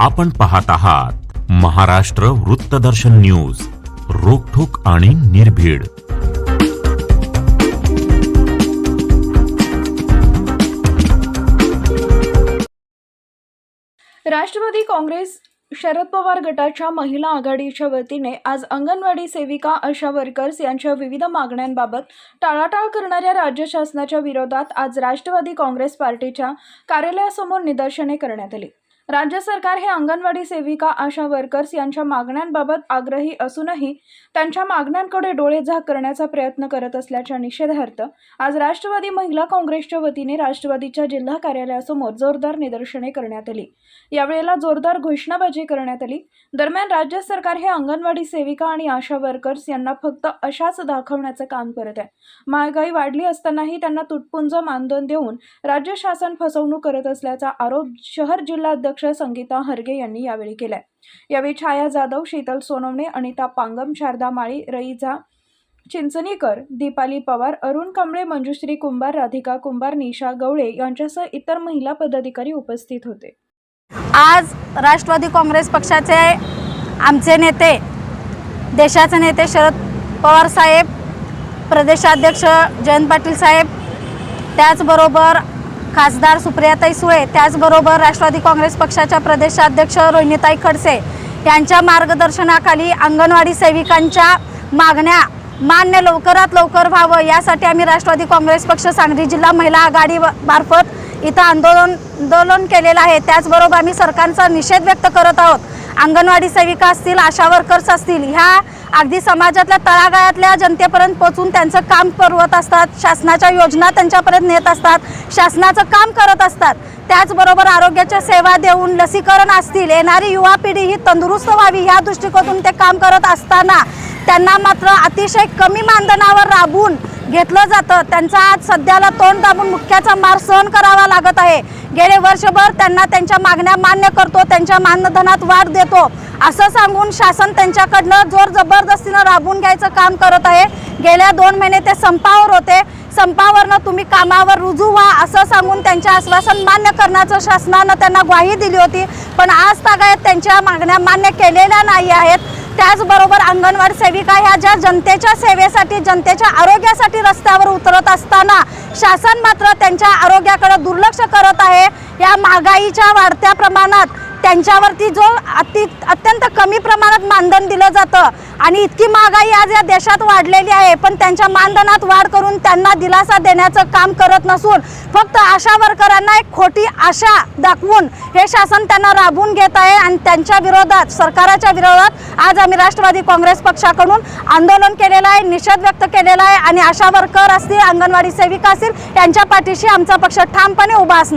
आपण पाहत आहात महाराष्ट्र वृत्तदर्शन न्यूज रोखोक आणि निर्भीड. राष्ट्रवादी काँग्रेस शरद पवार गटाच्या महिला आघाडीच्या वतीने आज अंगणवाडी सेविका आशा वर्कर्स यांच्या विविध मागण्यांबाबत टाळाटाळ करणाऱ्या राज्य शासनाच्या विरोधात आज राष्ट्रवादी काँग्रेस पार्टीच्या कार्यालयासमोर निदर्शने करण्यात आली. राज्य सरकार हे अंगणवाडी सेविका आशा वर्कर्स यांच्या मागण्यांबाबत आग्रही असूनही त्यांच्या मागण्यांकडे डोळेझाक करण्याचा प्रयत्न करत असल्याच्या निषेधार्थ आज राष्ट्रवादी महिला काँग्रेसच्या वतीने राष्ट्रवादीच्या जिल्हा कार्यालयासमोर जोरदार निदर्शने करण्यात आली. यावेळेला जोरदार घोषणाबाजी करण्यात आली. दरम्यान राज्य सरकार हे अंगणवाडी सेविका आणि आशा वर्कर्स यांना फक्त अशाच दाखवण्याचं काम करत आहे. महागाई वाढली असतानाही त्यांना तुटपुंज मानधन देऊन राज्य शासन फसवणूक करत असल्याचा आरोप शहर जिल्हा अध्यक्ष संगीता हरगे यांनी यावेळी केलाय. यावेळी छाया जाधव शीतल सोनवणे अनिता पांगम शारदा माळी रईजा चिंचणीकर दीपाली पवार अरुण कांबळे मंजुश्री कुंभार राधिका कुंभार निशा गवळे यांच्यासह इतर महिला पदाधिकारी उपस्थित होते. आज राष्ट्रवादी काँग्रेस पक्षाचे आमचे नेते देशाचे नेते शरद पवार साहेब प्रदेशाध्यक्ष जयंत पाटील साहेब त्याचबरोबर खासदार सुप्रियाताई सुळे त्याचबरोबर राष्ट्रवादी काँग्रेस पक्षाच्या प्रदेशाध्यक्ष रोहिणीताई खडसे यांच्या मार्गदर्शनाखाली अंगणवाडी सेविकांच्या मागण्या मान्य लवकरात लवकर व्हावं यासाठी आम्ही राष्ट्रवादी काँग्रेस पक्ष सांगली जिल्हा महिला आघाडी मार्फत इथं आंदोलन आंदोलन केलेलं आहे. त्याचबरोबर आम्ही सरकारचा निषेध व्यक्त करत आहोत. अंगणवाडी सेविका असतील आशा वर्कर्स असतील ह्या अगदी समाजातल्या तळागाळातल्या जनतेपर्यंत पोचून त्यांचं काम पुरवत असतात. शासनाच्या योजना त्यांच्यापर्यंत नेत असतात. शासनाचं काम करत असतात. त्याचबरोबर आरोग्याच्या सेवा देऊन लसीकरण असतील येणारी युवा पिढी ही तंदुरुस्त व्हावी ह्या दृष्टिकोनातून ते काम करत असताना त्यांना मात्र अतिशय कमी मानधनावर राबून घेतलं जातं. त्यांचा आज सध्याला तोंड दाबून मुख्याचा मार सहन करावा लागत आहे. गेले वर्षभर त्यांना त्यांच्या मागण्या मान्य करतो त्यांच्या मानधनात वाढ देतो. असं सांगून शासन त्यांच्याकडनं जोर जबरदस्तीनं राबून घ्यायचं काम करत आहे. गेल्या दोन महिने ते संपावर होते. संपावरनं तुम्ही कामावर रुजू व्हा असं सांगून त्यांचे आश्वासन मान्य करण्याचं शासनानं त्यांना ग्वाही दिली होती. पण आज तागायत त्यांच्या मागण्या मान्य केलेल्या नाही आहेत. त्याचबरोबर अंगणवाडी सेविका ह्या ज्या जनतेच्या सेवेसाठी जनतेच्या आरोग्यासाठी रस्त्यावर उतरत असताना शासन मात्र त्यांच्या आरोग्याकडे दुर्लक्ष करत आहे. या महागाईच्या वाढत्या प्रमाणात त्यांच्यावरती जो अति अत्यंत कमी प्रमाणात मानधन दिलं जातं. आणि इतकी महागाई आज या देशात वाढलेली आहे पण त्यांच्या मानधनात वाढ करून त्यांना दिलासा देण्याचं काम करत नसून फक्त आशा वर्करांना एक खोटी आशा दाखवून हे शासन त्यांना राबवून घेत आहे आणि त्यांच्या विरोधात सरकाराच्या विरोधात आज आम्ही राष्ट्रवादी काँग्रेस पक्षाकडून आंदोलन केलेलं आहे निषेध व्यक्त केलेला आहे आणि आशा वर्कर असतील अंगणवाडी सेविका असतील यांच्या पाठीशी आमचा पक्ष ठामपणे उभा असणार.